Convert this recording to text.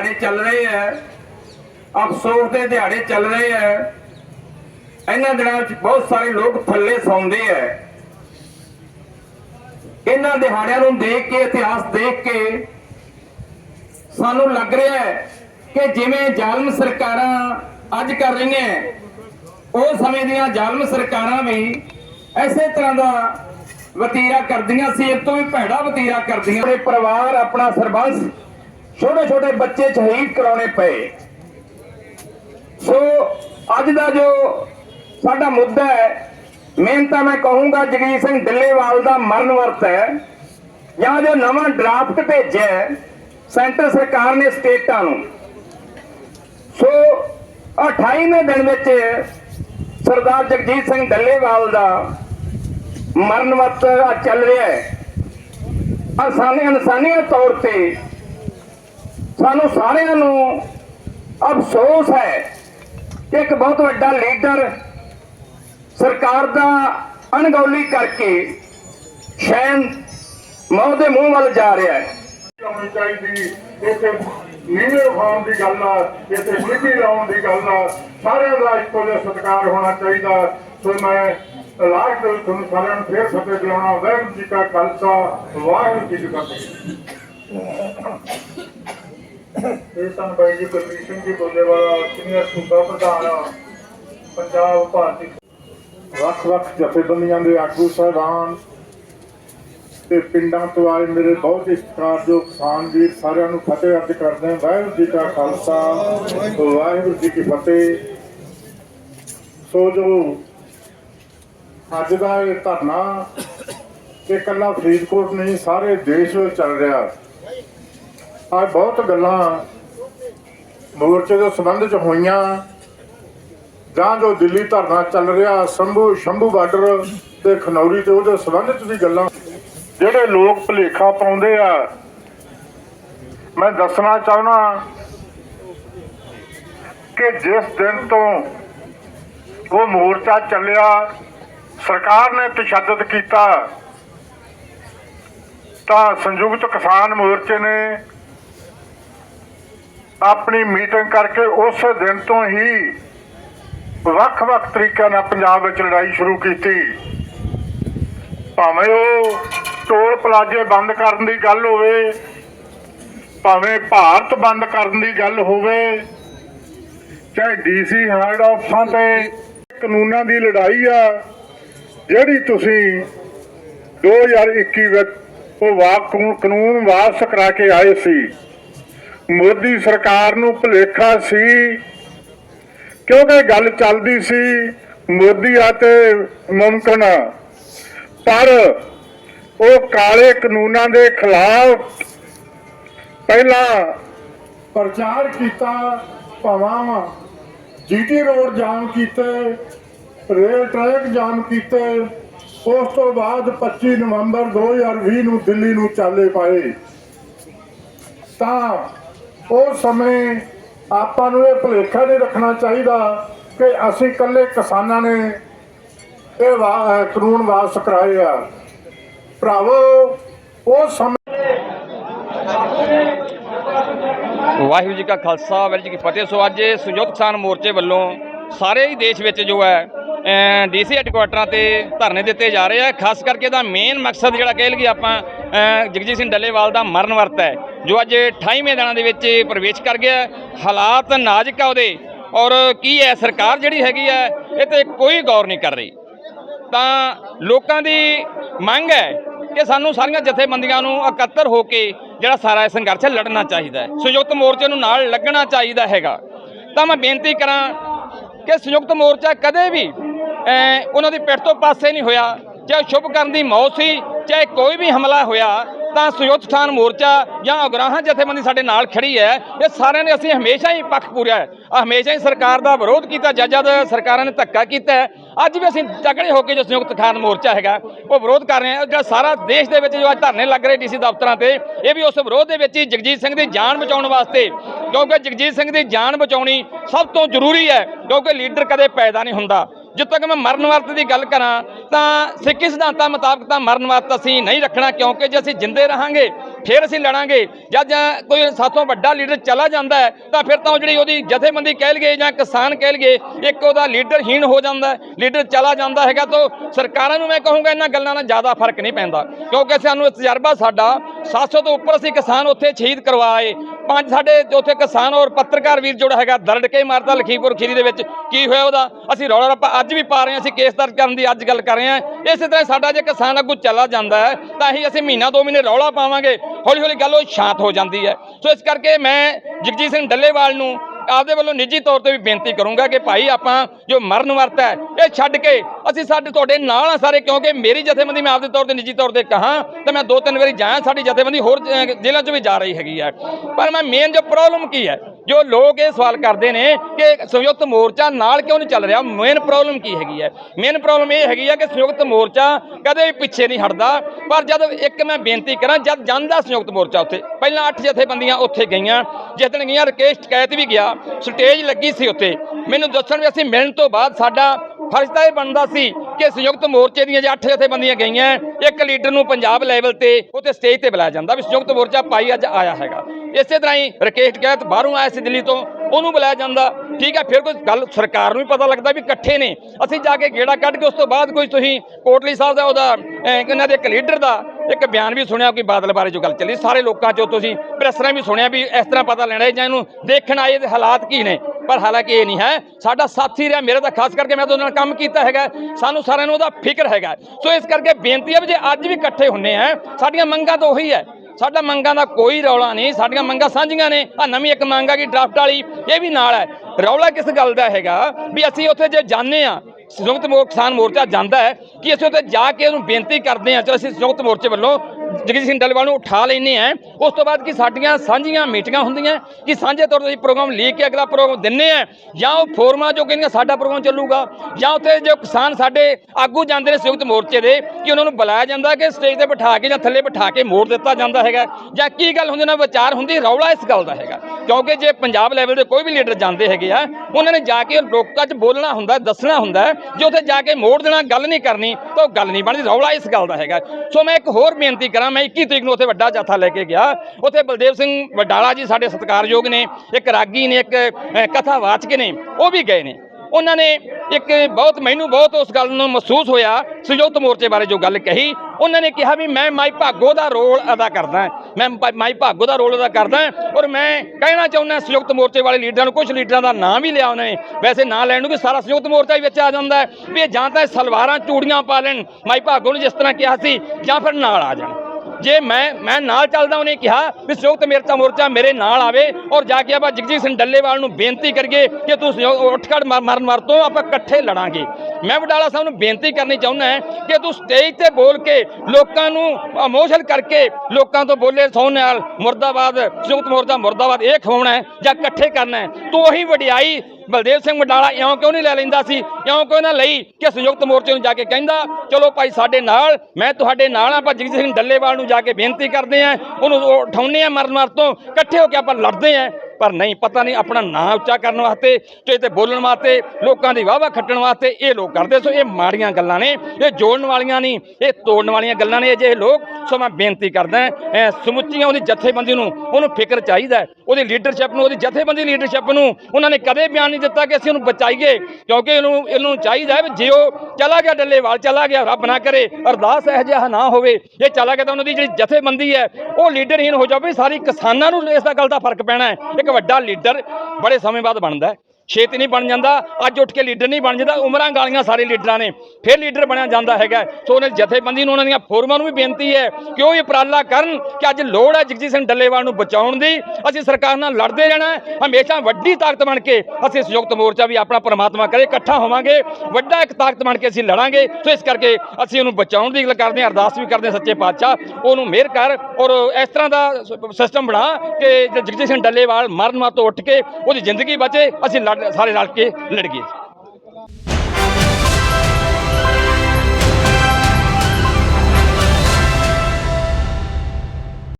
ਦਿਹਾੜੇ ਚੱਲ ਰਹੇ ਆ ਅਫਸੋਸ ਦੇ ਦਿਹਾੜੇ ਚੱਲ ਰਹੇ ਆ ਇਹਨਾਂ ਦਿਨਾਂ ਵਿੱਚ ਬਹੁਤ ਸਾਰੇ ਲੋਕ ਥੱਲੇ ਸੌਂਦੇ ਆ ਇਹਨਾਂ ਦਿਹਾੜਿਆਂ ਨੂੰ ਦੇਖ ਕੇ, ਇਤਿਹਾਸ ਦੇਖ ਕੇ ਸਾਨੂੰ ਲੱਗ ਰਿਹਾ ਹੈ ਕਿ ਜਿਵੇਂ ਜ਼ਾਲਮ ਸਰਕਾਰਾਂ ਅੱਜ ਕਰ ਰਹੀਆਂ ਉਹ ਸਮੇਂ ਦੀਆਂ ਜ਼ਾਲਮ ਸਰਕਾਰਾਂ ਵੀ ਐਸੇ ਤਰ੍ਹਾਂ ਦਾ ਵਤੀਰਾ ਕਰਦੀਆਂ ਸੀ ਇਸ ਤੋਂ ਵੀ ਭੈੜਾ ਵਤੀਰਾ ਕਰਦੀਆਂ। ਆਪਣੇ ਪਰਿਵਾਰ, ਆਪਣਾ ਸਰਬੰਸ ਛੋਟੇ ਛੋਟੇ ਬੱਚੇ ਸ਼ਹੀਦ ਕਰਾਉਣੇ ਪਏ। ਸੋ ਅੱਜ ਦਾ ਜੋ ਸਾਡਾ ਮੁੱਦਾ ਹੈ, ਮੇਨ ਤਾਂ ਮੈਂ ਕਹੂੰਗਾ ਜਗਜੀਤ ਸਿੰਘ ਡੱਲੇਵਾਲ ਦਾ ਮਰਨ ਵਰਤ ਹੈ। ਜਾਂ ਜੋ ਨਵਾਂ ਡਰਾਫਟ ਭੇਜਿਆ ਸੈਂਟਰ ਸਰਕਾਰ ਨੇ ਸਟੇਟਾਂ ਨੂੰ। ਸੋ 28ਵੇਂ ਦਿਨ ਵਿੱਚ ਸਰਦਾਰ ਜਗਜੀਤ ਸਿੰਘ ਡੱਲੇਵਾਲ ਦਾ ਮਰਨ ਵਰਤ ਚੱਲ ਰਿਹਾ ਹੈ। ਅਸਾਨੀ ਇਨਸਾਨੀਅਤ ਤੌਰ ਤੇ ਸਾਨੂੰ ਸਾਰਿਆਂ ਨੂੰ ਅਫਸੋਸ ਹੈ ਕਿ ਇੱਕ ਬਹੁਤ ਵੱਡਾ ਲੀਡਰ ਸਰਕਾਰ ਦਾ ਅਣਗੌਲੀ ਕਰਕੇ ਸ਼ੈਨ ਮੌਤ ਦੇ ਮੂੰਹ ਵੱਲ ਜਾ ਰਿਹਾ ਹੈ। ਹੋਣੀ ਚਾਹੀਦੀ, ਇੱਥੇ ਨੀਵੇਂ ਉਠਾਉਣ ਦੀ ਗੱਲ ਆ, ਇੱਥੇ ਮਿੱਟੀ ਲਾਉਣ ਦੀ ਗੱਲ ਆ, ਸਾਰਿਆਂ ਦਾ ਇੱਕੋ ਜਿਹਾ ਸਤਿਕਾਰ ਹੋਣਾ ਚਾਹੀਦਾ। ਸੋ ਮੈਂ ਲਾਸਟ ਵਿੱਚ ਤੁਹਾਨੂੰ ਸਾਰਿਆਂ ਨੂੰ ਫੇਰ ਫਤਿਹ ਦਿਲਾਉਣਾ, ਵਾਹਿਗੁਰੂ ਜੀ ਕਾ ਖਾਲਸਾ, ਵਾਹਿਗੁਰੂ ਜੀ ਕੀ ਫਤਿਹ। ਇਹ ਤਾਂ ਬਾਈ ਜੀ ਗੁਰਪ੍ਰੀਤ ਸਿੰਘ ਜੀ ਬੋਲੇ ਸੀਨੀਅਰ ਸੂਬਾ ਪ੍ਰਧਾਨ ਪੰਜਾਬ ਭਾਰਤੀ ਵੱਖ-ਵੱਖ ਜਥੇਬੰਦੀਆਂ ਦੇ ਆਗੂ ਸਾਹਿਬਾਨ ਤੇ ਪਿੰਡਾਂ ਤੋਂ ਆਏ ਮੇਰੇ ਬਹੁਤ ਹੀ ਸਤਿਕਾਰਯੋਗ ਕਿਸਾਨ ਵੀਰ ਸਾਰਿਆਂ ਨੂੰ ਫਤਿਹ ਅਰਜ਼ ਕਰਦੇ ਹਾਂ। ਵਾਹਿਗੁਰੂ ਜੀ ਕਾ ਖਾਲਸਾ, ਵਾਹਿਗੁਰੂ ਜੀ ਕੀ ਫਤਿਹ। ਸੋ ਜੋ ਅੱਜ ਦਾ ਇਹ ਧਰਨਾ, ਇਹ ਇਕੱਲਾ ਫਰੀਦਕੋਟ ਨਹੀਂ, ਸਾਰੇ ਦੇਸ਼ ਵਿੱਚ ਚੱਲ ਰਿਹਾ। ਆ ਬਹੁਤ ਗੱਲਾਂ ਮੋਰਚੇ ਦੇ ਸੰਬੰਧ ਚ ਹੋਈਆਂ। ਜਾਂ ਜੋ ਦਿੱਲੀ ਧਰਨਾ ਚੱਲ ਰਿਹਾ, ਸੰਭੂ ਸ਼ੰਭੂ ਬਾਰਡਰ ਤੇ ਖਨੌਰੀ ਤੇ ਉਹਦੇ ਸੰਬੰਧ ਚ ਵੀ ਗੱਲਾਂ। ਜਿਹੜੇ ਲੋਕ ਭੁਲੇਖਾ ਪਾਉਂਦੇ ਆ, ਮੈਂ ਦੱਸਣਾ ਚਾਹੁੰਦਾ ਕਿ ਜਿਸ ਦਿਨ ਤੋਂ ਉਹ ਮੋਰਚਾ ਚੱਲਿਆ, ਸਰਕਾਰ ਨੇ ਤਸ਼ੱਦਦ ਕੀਤਾ, ਤਾਂ ਸੰਯੁਕਤ ਕਿਸਾਨ ਮੋਰਚੇ ਨੇ ਆਪਣੀ ਮੀਟਿੰਗ ਕਰਕੇ ਉਸ ਦਿਨ ਤੋਂ ਹੀ ਵੱਖ-ਵੱਖ ਤਰੀਕਿਆਂ ਨਾਲ ਪੰਜਾਬ ਵਿੱਚ ਲੜਾਈ ਸ਼ੁਰੂ ਕੀਤੀ। ਭਾਵੇਂ ਉਹ ਟੋਲ ਪਲਾਜ਼ੇ ਬੰਦ ਕਰਨ ਦੀ ਗੱਲ ਹੋਵੇ, ਭਾਵੇਂ ਭਾਰਤ ਬੰਦ ਕਰਨ ਦੀ ਗੱਲ ਹੋਵੇ, ਚਾਹੇ ਡੀਸੀ ਹੈਡ ਆਫਾਂ ਤੇ ਕਾਨੂੰਨਾਂ ਦੀ ਲੜਾਈ ਆ, ਜਿਹੜੀ ਤੁਸੀਂ 2021 ਵਿੱਚ ਉਹ ਵਾਕ ਕਾਨੂੰਨ ਵਾਪਸ ਕਰਾ ਕੇ ਆਏ ਸੀ। ਮੋਦੀ ਸਰਕਾਰ ਨੂੰ ਭੁਲੇਖਾ ਸੀ। ਕਿਉਂਕਿ ਗੱਲ ਚੱਲਦੀ ਸੀ ਮੋਦੀ ਆ ਤੇ ਪਰ ਉਹ ਕਾਲੇ ਕਾਨੂੰਨਾਂ ਦੇ ਖਿਲਾਫ ਪਹਿਲਾਂ ਪ੍ਰਚਾਰ ਕੀਤਾ, ਭਾਵਾਂ ਜੀਟੀ ਰੋਡ ਜਾਮ ਕੀਤੇ, ਰੇਲ ਟਰੈਕ ਜਾਮ ਕੀਤੇ, ਉਸ ਤੋਂ ਬਾਅਦ 25 ਨਵੰਬਰ 2020 ਨੂੰ ਦਿੱਲੀ ਨੂੰ ਚਾਲੇ ਪਾਏ। ਤਾਂ ਉਹ ਸਮੇਂ ਆਪਾਂ ਨੂੰ ਇਹ ਭੁਲੇਖਾ ਨਹੀਂ ਰੱਖਣਾ ਚਾਹੀਦਾ ਕਿ ਅਸੀਂ ਇਕੱਲੇ ਕਿਸਾਨਾਂ ਨੇ ਇਹ ਵਾ- ਕਾਨੂੰਨ ਵਾਪਸ ਕਰਾਏ ਆ। ਭਰਾਵੋ, ਉਹ ਸਮੇਂ ਵਾਹਿਗੁਰੂ ਜੀ ਕਾ ਖਾਲਸਾ, ਵਾਹਿਗੁਰੂ ਜੀ ਕੀ ਫਤਿਹ। ਸੋ ਅੱਜ ਸੰਯੁਕਤ ਕਿਸਾਨ ਮੋਰਚੇ ਵੱਲੋਂ ਸਾਰੇ ਹੀ ਦੇਸ਼ ਵਿੱਚ ਜੋ ਹੈ ਡੀਸੀ ਹੈੱਡਕੁਆਟਰਾਂ ਤੇ ਧਰਨੇ ਦਿੱਤੇ ਜਾ ਰਹੇ ਆ। ਖਾਸ ਕਰਕੇ ਇਹਦਾ ਮੇਨ ਮਕਸਦ ਜਿਹੜਾ ਕਹਿ ਲਈਏ ਆਪਾਂ ਜਗਜੀਤ ਸਿੰਘ ਡੱਲੇਵਾਲ ਦਾ ਮਰਨ ਵਰਤ ਹੈ, ਜੋ ਅੱਜ 28ਵੇਂ ਦਿਨਾਂ ਦੇ ਵਿੱਚ ਪ੍ਰਵੇਸ਼ ਕਰ ਗਿਆ ਹਾਲਾਤ ਨਾਜ਼ੁਕ ਆ ਉਹਦੇ। ਔਰ ਕੀ ਹੈ, ਸਰਕਾਰ ਜਿਹੜੀ ਹੈਗੀ ਹੈ, ਇਹ ਤੇ ਕੋਈ ਗੌਰ ਨਹੀਂ ਕਰ ਰਹੀ। ਤਾਂ ਲੋਕਾਂ ਦੀ ਮੰਗ ਹੈ ਕਿ ਸਾਨੂੰ ਸਾਰੀਆਂ ਜਥੇਬੰਦੀਆਂ ਨੂੰ ਇਕੱਤਰ ਹੋ ਕੇ ਜਿਹੜਾ ਸਾਰਾ ਇਹ ਸੰਘਰਸ਼ ਲੜਨਾ ਚਾਹੀਦਾ ਹੈ। ਸੰਯੁਕਤ ਮੋਰਚੇ ਨੂੰ ਨਾਲ ਲੱਗਣਾ ਚਾਹੀਦਾ ਹੈਗਾ। ਤਾਂ ਮੈਂ ਬੇਨਤੀ ਕਰਾਂ ਕਿ ਸੰਯੁਕਤ ਮੋਰਚਾ ਕਦੇ ਵੀ ਉਹਨਾਂ ਦੀ ਪਿੱਠ ਤੋਂ ਪਾਸੇ ਨਹੀਂ ਹੋਇਆ। ਚਾਹੇ ਸ਼ੁਭ ਕਰਨ ਦੀ ਮੌਤ ਸੀ ਚਾਹੇ ਕੋਈ ਵੀ ਹਮਲਾ ਹੋਇਆ, ਤਾਂ ਸੰਯੁਕਤ ਕਿਸਾਨ ਮੋਰਚਾ ਜਾਂ ਉਗਰਾਹਾਂ ਜਥੇਬੰਦੀ ਸਾਡੇ ਨਾਲ ਖੜੀ ਹੈ। ਇਹ ਸਾਰਿਆਂ ਨੇ ਅਸੀਂ ਹਮੇਸ਼ਾ ਹੀ ਪੱਖ ਪੂਰਿਆ ਹੈ। ਹਮੇਸ਼ਾ ਹੀ ਸਰਕਾਰ ਦਾ ਵਿਰੋਧ ਕੀਤਾ ਜਦ ਜਦ ਸਰਕਾਰਾਂ ਨੇ ਧੱਕਾ ਕੀਤਾ ਅੱਜ ਵੀ ਅਸੀਂ ਤਕੜੇ ਹੋ ਕੇ ਜੋ ਸੰਯੁਕਤ ਖਾਨ ਮੋਰਚਾ ਹੈਗਾ, ਉਹ ਵਿਰੋਧ ਕਰ ਰਹੇ ਹਾਂ। ਜਿਹੜਾ ਸਾਰਾ ਦੇਸ਼ ਦੇ ਵਿੱਚ ਜੋ ਅੱਜ ਧਰਨੇ ਲੱਗ ਰਹੇ ਡੀਸੀ ਦਫ਼ਤਰਾਂ ਤੇ, ਇਹ ਵੀ ਉਸ ਵਿਰੋਧ ਦੇ ਵਿੱਚ ਹੀ ਜਗਜੀਤ ਸਿੰਘ ਦੀ ਜਾਨ ਬਚਾਉਣ ਵਾਸਤੇ, ਕਿਉਂਕਿ ਜਗਜੀਤ ਸਿੰਘ ਦੀ ਜਾਨ ਬਚਾਉਣੀ ਸਭ ਤੋਂ ਜ਼ਰੂਰੀ ਹੈ, ਕਿਉਂਕਿ ਲੀਡਰ ਕਦੇ ਪੈਦਾ ਨਹੀਂ ਹੁੰਦਾ। ਜਿੱਥੇ ਕਿ ਮੈਂ ਮਰਨ ਵਰਤ ਦੀ ਗੱਲ ਕਰਾਂ ਤਾਂ ਸਿੱਖੀ ਸਿਧਾਂਤਾਂ ਮੁਤਾਬਕ ਤਾਂ ਮਰਨ ਵਰਤ ਅਸੀਂ ਨਹੀਂ ਰੱਖਣਾ, ਕਿਉਂਕਿ ਜੇ ਅਸੀਂ ਜਿੰਦੇ ਰਹਾਂਗੇ ਫਿਰ ਅਸੀਂ ਲੜਾਂਗੇ। ਜਦ ਜਾਂ ਕੋਈ ਸਾਥੋਂ ਵੱਡਾ ਲੀਡਰ ਚਲਾ ਜਾਂਦਾ ਤਾਂ ਫਿਰ ਤਾਂ ਉਹ ਜਿਹੜੀ ਉਹਦੀ ਜਥੇਬੰਦੀ ਕਹਿ ਲਈਏ ਜਾਂ ਕਿਸਾਨ ਕਹਿ ਲਈਏ, ਇੱਕ ਉਹਦਾ ਲੀਡਰਹੀਣ ਹੋ ਜਾਂਦਾ ਲੀਡਰ ਚਲਾ ਜਾਂਦਾ ਹੈਗਾ ਤਾਂ ਸਰਕਾਰਾਂ ਨੂੰ ਮੈਂ ਕਹੂੰਗਾ ਇਹਨਾਂ ਗੱਲਾਂ ਨਾਲ ਜ਼ਿਆਦਾ ਫ਼ਰਕ ਨਹੀਂ ਪੈਂਦਾ। ਕਿਉਂਕਿ ਸਾਨੂੰ ਇਹ ਤਜਰਬਾ ਸਾਡਾ 700 ਤੋਂ ਉੱਪਰ ਅਸੀਂ ਕਿਸਾਨ ਉੱਥੇ ਸ਼ਹੀਦ ਕਰਵਾਏ। ਪੰਜ ਸਾਡੇ ਉੱਥੇ ਕਿਸਾਨ ਔਰ ਪੱਤਰਕਾਰ ਵੀਰ ਜੋੜਾ ਹੈਗਾ, ਦਰੜ ਕੇ ਮਾਰਦਾ ਲਖੀਪੁਰ ਖੀਰੀ ਦੇ ਵਿੱਚ। ਕੀ ਹੋਇਆ ਉਹਦਾ? ਅਸੀਂ ਰੌਲਾ ਰੱਪਾ ਅੱਜ ਵੀ ਪਾ ਰਹੇ ਹਾਂ, ਅਸੀਂ ਕੇਸ ਦਰਜ ਕਰਨ ਦੀ ਅੱਜ ਗੱਲ ਕਰ ਰਹੇ ਹਾਂ। ਇਸੇ ਤਰ੍ਹਾਂ ਸਾਡਾ ਜੇ ਕਿਸਾਨ ਅੱਗੋਂ ਚਲਾ ਜਾਂਦਾ ਹੈ, ਤਾਂ ਹੀ ਅਸੀਂ ਮਹੀਨਾ ਦੋ ਮਹੀਨੇ ਰੌਲਾ ਪਾਵਾਂਗੇ। ਹੌਲੀ ਹੌਲੀ ਗੱਲ ਉਹ ਸ਼ਾਂਤ ਹੋ ਜਾਂਦੀ ਹੈ। ਸੋ ਇਸ ਕਰਕੇ ਮੈਂ ਜਗਜੀਤ ਸਿੰਘ ਡੱਲੇਵਾਲ ਨੂੰ ਆਪਦੇ ਵੱਲੋਂ ਨਿੱਜੀ ਤੌਰ ਤੇ ਵੀ ਬੇਨਤੀ ਕਰੂੰਗਾ ਕਿ ਭਾਈ ਆਪਾਂ ਜੋ ਮਰਨ ਵਰਤ ਹੈ ਇਹ ਛੱਡ ਕੇ ਅਸੀਂ ਸਾਡੇ ਤੁਹਾਡੇ ਨਾਲ ਆ ਸਾਰੇ ਕਿਉਂਕਿ ਮੇਰੀ ਜਥੇਬੰਦੀ ਮੈਂ ਆਪਦੇ ਤੌਰ ਤੇ ਨਿੱਜੀ ਤੌਰ ਤੇ ਕਹਾਂ ਤਾਂ ਮੈਂ ਦੋ ਤਿੰਨ ਵਾਰੀ ਜਾਇਆ ਸਾਡੀ ਜਥੇਬੰਦੀ ਹੋਰ ਅਹ, ਜ਼ਿਲ੍ਹਿਆਂ 'ਚ ਵੀ ਜਾ ਰਹੀ ਹੈਗੀ ਹੈ। ਪਰ ਮੈਂ ਮੇਨ ਜੋ ਪ੍ਰੋਬਲਮ ਕੀ ਹੈ ਜੋ ਲੋਕ ਇਹ ਸਵਾਲ ਕਰਦੇ ਨੇ ਕਿ ਸੰਯੁਕਤ ਮੋਰਚਾ ਨਾਲ ਕਿਉਂ ਨਹੀਂ ਚੱਲ ਰਿਹਾ? ਮੇਨ ਪ੍ਰੋਬਲਮ ਕੀ ਹੈਗੀ ਹੈ? ਮੇਨ ਪ੍ਰੋਬਲਮ ਇਹ ਹੈਗੀ ਹੈ ਕਿ ਸੰਯੁਕਤ ਮੋਰਚਾ ਕਦੇ ਵੀ ਪਿੱਛੇ ਨਹੀਂ ਹਟਦਾ। ਪਰ ਜਦ ਇੱਕ ਮੈਂ ਬੇਨਤੀ ਕਰਾਂ, ਜਦ ਜਾਂਦਾ ਸੰਯੁਕਤ ਮੋਰਚਾ ਉੱਥੇ, ਪਹਿਲਾਂ ਅੱਠ ਜਥੇਬੰਦੀਆਂ ਉੱਥੇ ਗਈਆਂ। ਜਿੱਦਣ ਗਈਆਂ, ਰਕੇਸ਼ ਟਕੈਤ ਵੀ ਗਿਆ, ਸਟੇਜ ਲੱਗੀ ਸੀ ਉੱਥੇ। ਮੈਨੂੰ ਦੱਸਣ ਵੀ ਅਸੀਂ ਮਿਲਣ ਤੋਂ ਬਾਅਦ ਸਾਡਾ ਫਰਜ਼ ਤਾਂ ਇਹ ਬਣਦਾ ਸੀ ਕਿ ਸੰਯੁਕਤ ਮੋਰਚੇ ਦੀਆਂ ਜੇ ਅੱਠ ਜਥੇਬੰਦੀਆਂ ਗਈਆਂ ਇੱਕ ਲੀਡਰ ਨੂੰ ਪੰਜਾਬ ਲੈਵਲ ਤੇ ਉੱਥੇ ਸਟੇਜ ਤੇ ਬੁਲਾਇਆ ਜਾਂਦਾ ਵੀ ਸੰਯੁਕਤ ਮੋਰਚਾ ਪਾਈ ਅੱਜ ਆਇਆ ਹੈਗਾ। ਇਸੇ ਤਰ੍ਹਾਂ ਹੀ ਰਕੇਸ਼ ਟਕੈਤ ਬਾਹਰੋਂ ਆਇਆ ਸੀ ਦਿੱਲੀ ਤੋਂ ਉਹਨੂੰ ਬੁਲਾਇਆ ਜਾਂਦਾ। ਠੀਕ ਹੈ ਫਿਰ ਕੋਈ ਗੱਲ ਸਰਕਾਰ ਨੂੰ ਵੀ ਪਤਾ ਲੱਗਦਾ ਵੀ ਇਕੱਠੇ ਨੇ। ਅਸੀਂ ਜਾ ਕੇ ਗੇੜਾ ਕੱਢ ਕੇ ਉਸ ਤੋਂ ਬਾਅਦ ਕੋਈ ਤੁਸੀਂ ਕੋਟਲੀ ਸਾਹਿਬ ਦਾ ਉਹਦਾ ਅਹ, ਇਹਨਾਂ ਦੇ ਇੱਕ ਲੀਡਰ ਦਾ ਇੱਕ ਬਿਆਨ ਵੀ ਸੁਣਿਆ ਕਿ ਬਾਦਲ ਬਾਰੇ ਜੋ ਗੱਲ ਚੱਲੀ, ਸਾਰੇ ਲੋਕਾਂ ਚੋਂ ਤੁਸੀਂ ਪ੍ਰੈਸਰਾਂ ਵੀ ਸੁਣਿਆ ਵੀ ਇਸ ਤਰ੍ਹਾਂ ਪਤਾ ਲੈਣਾ ਜਾਂ ਇਹਨੂੰ ਦੇਖਣ ਆਏ ਦੇ ਹਾਲਾਤ ਕੀ ਨੇ। ਪਰ ਹਾਲਾਂਕਿ ਇਹ ਨਹੀਂ ਹੈ। ਸਾਡਾ ਸਾਥੀ ਰਿਹਾ ਮੇਰੇ ਤਾਂ ਖਾਸ ਕਰਕੇ ਮੈਂ ਤਾਂ ਉਹਦੇ ਨਾਲ ਕੰਮ ਕੀਤਾ ਹੈਗਾ। ਸਾਨੂੰ ਸਾਰਿਆਂ ਨੂੰ ਉਹਦਾ ਫਿਕਰ ਹੈਗਾ। ਸੋ ਇਸ ਕਰਕੇ ਬੇਨਤੀ ਹੈ ਵੀ ਜੇ ਅੱਜ ਵੀ ਇਕੱਠੇ ਹੁੰਨੇ ਆ, ਸਾਡੀਆਂ ਮੰਗਾਂ ਤਾਂ ਉਹੀ ਹੈ। ਸਾਡਾ ਮੰਗਾਂ ਦਾ ਕੋਈ ਰੌਲਾ ਨਹੀਂ, ਸਾਡੀਆਂ ਮੰਗਾਂ ਸਾਂਝੀਆਂ ਨੇ। ਆ ਨਵੀਂ ਇੱਕ ਮੰਗ ਆ ਕਿ ਡਰਾਫਟ ਵਾਲੀ, ਇਹ ਵੀ ਨਾਲ ਹੈ। ਰੌਲਾ ਕਿਸ ਗੱਲ ਦਾ ਹੈਗਾ? ਵੀ ਅਸੀਂ ਉੱਥੇ ਜੇ ਜਾਂਦੇ ਆ ਸੰਯੁਕਤ ਮੋ, ਕਿਸਾਨ ਮੋਰਚਾ ਜਾਂਦਾ ਹੈ ਕਿ ਅਸੀਂ ਉੱਥੇ ਜਾ ਕੇ ਉਹਨੂੰ ਬੇਨਤੀ ਕਰਦੇ ਹਾਂ, ਚਲੋ ਅਸੀਂ ਸੰਯੁਕਤ ਮੋਰਚੇ ਵੱਲੋਂ ਜਗਜੀਤ ਸਿੰਘ ਡੱਲੇਵਾਲ ਨੂੰ ਉਠਾ ਲੈਨੇ ਆ ਉਸ ਤੋਂ ਬਾਅਦ ਕਿ ਸਾਡੀਆਂ ਸਾਂਝੀਆਂ ਮੀਟਿੰਗਾਂ ਹੁੰਦੀਆਂ। ਕਿ ਸਾਂਝੇ ਤੌਰ ਤੇ ਪ੍ਰੋਗਰਾਮ ਲੈ ਕੇ ਅਗਲਾ ਪ੍ਰੋਗਰਾਮ ਦਿੰਨੇ ਆ ਜਾਂ ਉਹ ਫੋਰਮਾਂ ਜੋ ਕਹਿੰਦੀਆਂ ਸਾਡਾ ਪ੍ਰੋਗਰਾਮ ਚੱਲੂਗਾ। ਜਾਂ ਉੱਥੇ ਜੋ ਕਿਸਾਨ ਸਾਡੇ ਆਗੂ ਜਾਂਦੇ ਨੇ ਸੰਯੁਕਤ ਮੋਰਚੇ ਦੇ, ਕਿ ਉਹਨਾਂ ਨੂੰ ਬੁਲਾਇਆ ਜਾਂਦਾ ਕਿ ਸਟੇਜ ਤੇ ਬਿਠਾ ਕੇ ਜਾਂ ਥੱਲੇ ਬਿਠਾ ਕੇ ਮੋੜ ਦਿੱਤਾ ਜਾਂਦਾ ਹੈਗਾ। ਜਾਂ ਕੀ ਗੱਲ ਹੁੰਦੀ ਨਾ ਵਿਚਾਰ ਹੁੰਦੀ, ਰੌਲਾ ਇਸ ਗੱਲ ਦਾ ਹੈਗਾ। ਕਿਉਂਕਿ ਜੇ ਪੰਜਾਬ ਲੈਵਲ ਦੇ ਕੋਈ ਵੀ ਲੀਡਰ ਜਾਂਦੇ ਹੈਗੇ ਆ, ਉਹਨਾਂ ਨੇ ਜਾ ਕੇ ਲੋਕਾਂ 'ਚ ਬੋਲਣਾ ਹੁੰਦਾ, ਦੱਸਣਾ ਹੁੰਦਾ, ਜੇ ਉੱਥੇ ਜਾ ਕੇ ਮੋੜ ਦੇਣਾ, ਗੱਲ ਨਹੀਂ ਕਰਨੀ, ਤਾਂ ਉਹ ਗੱਲ ਨਹੀਂ ਬਣਦੀ, ਰੌਲਾ ਇਸ ਗੱਲ ਦਾ ਹੈਗਾ। ਸੋ ਮੈਂ ਇੱਕ ਹੋਰ ਬੇਨਤੀ ਕਰਾਂ ਮੈਂ 21 ਤਰੀਕ ਨੂੰ ਉੱਥੇ ਵੱਡਾ ਜਥਾ ਲੈ ਕੇ ਗਿਆ। ਉੱਥੇ ਬਲਦੇਵ ਸਿੰਘ ਵਡਾਲਾ ਜੀ ਸਾਡੇ ਸਤਿਕਾਰਯੋਗ ਨੇ ਇੱਕ ਰਾਗੀ ਨੇ ਇੱਕ ਅ, ਕਥਾ ਵਾਚਕ ਨੇ ਉਹ ਵੀ ਗਏ ਨੇ। ਉਹਨਾਂ ਨੇ ਇੱਕ ਬਹੁਤ ਮੈਨੂੰ ਬਹੁਤ ਉਸ ਗੱਲ ਨੂੰ ਮਹਿਸੂਸ ਹੋਇਆ ਸੰਯੁਕਤ ਮੋਰਚੇ ਬਾਰੇ ਜੋ ਗੱਲ ਕਹੀ। ਉਹਨਾਂ ਨੇ ਕਿਹਾ ਵੀ ਮੈਂ ਮਾਈ ਭਾਗੋ ਦਾ ਰੋਲ ਅਦਾ ਕਰਦਾ ਮੈਂ ਮਾਈ ਭਾਗੋ ਦਾ ਰੋਲ ਅਦਾ ਕਰਦਾ ਔਰ ਮੈਂ ਕਹਿਣਾ ਚਾਹੁੰਦਾ ਸੰਯੁਕਤ ਮੋਰਚੇ ਵਾਲੇ ਲੀਡਰਾਂ ਨੂੰ ਕੁਝ ਲੀਡਰਾਂ ਦਾ ਨਾਂ ਵੀ ਲਿਆ ਉਹਨਾਂ ਨੇ। ਵੈਸੇ ਨਾਂ ਲੈਣ ਨੂੰ ਵੀ ਸਾਰਾ ਸੰਯੁਕਤ ਮੋਰਚਾ ਹੀ ਵਿੱਚ ਆ ਜਾਂਦਾ ਵੀ ਇਹ ਜਾਂ ਤਾਂ ਸਲਵਾਰਾਂ ਚੂੜੀਆਂ ਪਾ ਲੈਣ ਮਾਈ ਭਾਗੋ ਨੂੰ ਜਿਸ ਤਰ੍ਹਾਂ ਕਿਹਾ ਸੀ ਜਾਂ ਫਿਰ ਨਾਲ ਆ ਜਾਣ। ਜੇ ਮੈਂ ਮੈਂ ਨਾਲ ਚੱਲਦਾ, ਉਹਨੇ ਕਿਹਾ ਵੀ ਸੰਯੁਕਤ ਮੇਰਤਾ ਮੋਰਚਾ ਮੇਰੇ ਨਾਲ ਆਵੇ ਔਰ ਜਾ ਕੇ ਆਪਾਂ ਜਗਜੀਤ ਸਿੰਘ ਡੱਲੇਵਾਲ ਨੂੰ ਬੇਨਤੀ ਕਰੀਏ ਕਿ ਤੂੰ ਉੱਠ ਖੜ ਮਰ- ਮਰਨ ਮਰ ਤੋਂ ਆਪਾਂ ਇਕੱਠੇ ਲੜਾਂਗੇ। ਮੈਂ ਵਡਾਲਾ ਸਾਹਿਬ ਨੂੰ ਬੇਨਤੀ ਕਰਨੀ ਚਾਹੁੰਦਾ ਹਾਂ ਕਿ ਤੂੰ ਸਟੇਜ ਤੇ ਬੋਲ ਕੇ ਲੋਕਾਂ ਨੂੰ ਇਮੋਸ਼ਨਲ ਕਰਕੇ ਲੋਕਾਂ ਤੋਂ ਬੋਲੇ ਸੌਣ ਨਾਲ ਮੁਰਦਾਬਾਦ, ਸੰਯੁਕਤ ਮੋਰਚਾ ਮੁਰਦਾਬਾਦ ਇਹ ਖਵਾਉਣਾ ਹੈ ਜਾਂ ਇਕੱਠੇ ਕਰਨਾ ਹੈ। ਤੂੰ ਉਹੀ ਵਡਿਆਈ ਬਲਦੇਵ ਸਿੰਘ ਵਡਾਲਾ ਇਉਂ ਕਿਉਂ ਨਹੀਂ ਲੈ ਲੈਂਦਾ ਸੀ? ਇਉਂ ਕਿਉਂ ਨਾ ਲਈ ਕਿ ਸੰਯੁਕਤ ਮੋਰਚੇ ਨੂੰ ਜਾ ਕੇ ਕਹਿੰਦਾ, ਚਲੋ ਭਾਈ ਸਾਡੇ ਨਾਲ, ਮੈਂ ਤੁਹਾਡੇ ਨਾਲ ਆਪਾਂ ਜਗਜੀਤ ਸਿੰਘ ਡੱਲੇਵਾਲ ਨੂੰ ਜਾ ਕੇ ਬੇਨਤੀ ਕਰਦੇ ਆ ਉਹਨੂੰ ਉਠਾਉਨੇ ਆ ਮਰਨ ਮਰ ਤੋਂ, ਇਕੱਠੇ ਹੋ ਕੇ ਆਪਾਂ ਲੜਦੇ ਆ ਪਰ ਨਹੀਂ, ਪਤਾ ਨਹੀਂ ਆਪਣਾ ਨਾਂ ਉੱਚਾ ਕਰਨ ਵਾਸਤੇ, ਤੇ ਤੇ ਬੋਲਣ ਵਾਸਤੇ, ਲੋਕਾਂ ਦੀ ਵਾਹਵਾ ਖੱਟਣ ਵਾਸਤੇ ਇਹ ਲੋਕ ਕਰਦੇ ਸੋ ਇਹ ਮਾੜੀਆਂ ਗੱਲਾਂ ਨੇ, ਇਹ ਜੋੜਨ ਵਾਲੀਆਂ ਨਹੀਂ, ਇਹ ਤੋੜਨ ਵਾਲੀਆਂ ਗੱਲਾਂ ਨੇ ਅਜਿਹੇ ਲੋਕ। ਸੋ ਮੈਂ ਬੇਨਤੀ ਕਰਦਾ ਐ ਸਮੁੱਚੀਆਂ ਉਹਦੀ ਜਥੇਬੰਦੀ ਨੂੰ ਉਹਨੂੰ ਫਿਕਰ ਚਾਹੀਦਾ ਉਹਦੀ ਲੀਡਰਸ਼ਿਪ ਨੂੰ, ਉਹਦੀ ਜਥੇਬੰਦੀ ਲੀਡਰਸ਼ਿਪ ਨੂੰ ਉਹਨਾਂ ਨੇ ਕਦੇ ਬਿਆਨ ਨਹੀਂ ਦਿੱਤਾ ਕਿ ਅਸੀਂ ਉਹਨੂੰ ਬਚਾਈਏ, ਕਿਉਂਕਿ ਇਹਨੂੰ ਇਹਨੂੰ ਚਾਹੀਦਾ ਵੀ ਜੇ ਉਹ ਚਲਾ ਗਿਆ ਡੱਲੇਵਾਲ ਚਲਾ ਗਿਆ, ਰੱਬ ਨਾ ਕਰੇ, ਅਰਦਾਸ ਇਹ ਜਿਹਾ ਨਾ ਹੋਵੇ ਇਹ ਚਲਾ ਗਿਆ ਤਾਂ ਉਹਨਾਂ ਦੀ ਜਿਹੜੀ ਜਥੇਬੰਦੀ ਹੈ, ਉਹ ਲੀਡਰਹੀਨ ਹੋ ਜਾਵੇ, ਸਾਰੀ ਕਿਸਾਨਾਂ ਨੂੰ ਇਸ ਦਾ ਗੱਲ ਦਾ ਫ਼ਰਕ ਪੈਣਾ ਹੈ। ਇੱਕ ਵੱਡਾ ਲੀਡਰ ਬੜੇ ਸਮੇਂ ਬਾਅਦ ਬਣਦਾ ਛੇਤੀ ਨਹੀਂ ਬਣ ਜਾਂਦਾ, ਅੱਜ ਉੱਠ ਕੇ ਲੀਡਰ ਨਹੀਂ ਬਣ ਜਾਂਦਾ, ਉਮਰਾਂ ਗਾਲੀਆਂ ਸਾਰੇ ਲੀਡਰਾਂ ਨੇ, ਫਿਰ ਲੀਡਰ ਬਣਿਆ ਜਾਂਦਾ ਹੈਗਾ। ਸੋ ਉਹਨੇ ਜਥੇਬੰਦੀ ਨੂੰ, ਉਹਨਾਂ ਦੀਆਂ ਫੋਰਮਾਂ ਨੂੰ ਵੀ ਬੇਨਤੀ ਹੈ ਕਿ ਉਹ ਇਹ ਉਪਰਾਲਾ ਕਰਨ ਕਿ ਅੱਜ ਲੋੜ ਹੈ ਜਗਜੀਤ ਸਿੰਘ ਡੱਲੇਵਾਲ ਨੂੰ ਬਚਾਉਣ ਦੀ। ਅਸੀਂ ਸਰਕਾਰ ਨਾਲ ਲੜਦੇ ਰਹਿਣਾ ਹਮੇਸ਼ਾ ਵੱਡੀ ਤਾਕਤ ਬਣ ਕੇ ਅਸੀਂ ਸੰਯੁਕਤ ਮੋਰਚਾ ਵੀ ਆਪਣਾ ਪਰਮਾਤਮਾ ਕਰੇ, ਇਕੱਠਾ ਹੋਵਾਂਗੇ, ਵੱਡਾ ਇੱਕ ਤਾਕਤ ਬਣ ਕੇ ਅਸੀਂ ਲੜਾਂਗੇ। ਸੋ ਇਸ ਕਰਕੇ ਅਸੀਂ ਉਹਨੂੰ ਬਚਾਉਣ ਦੀ ਗੱਲ ਕਰਦੇ ਹਾਂ, ਅਰਦਾਸ ਵੀ ਕਰਦੇ ਹਾਂ ਸੱਚੇ ਪਾਤਸ਼ਾਹ, ਉਹਨੂੰ ਮਿਹਰ ਕਰ ਔਰ ਇਸ ਤਰ੍ਹਾਂ ਦਾ ਸਿਸਟਮ ਬਣਾ ਕਿ ਜਗਜੀਤ ਸਿੰਘ ਡੱਲੇਵਾਲ ਮਰਨ ਮਰ ਤੋਂ ਉੱਠ ਕੇ ਉਹਦੀ ਜ਼ਿੰਦਗੀ ਬਚੇ, ਅਸੀਂ ਲੜ ਸਾਰੇ ਰਲ ਕੇ ਲੜੀਏ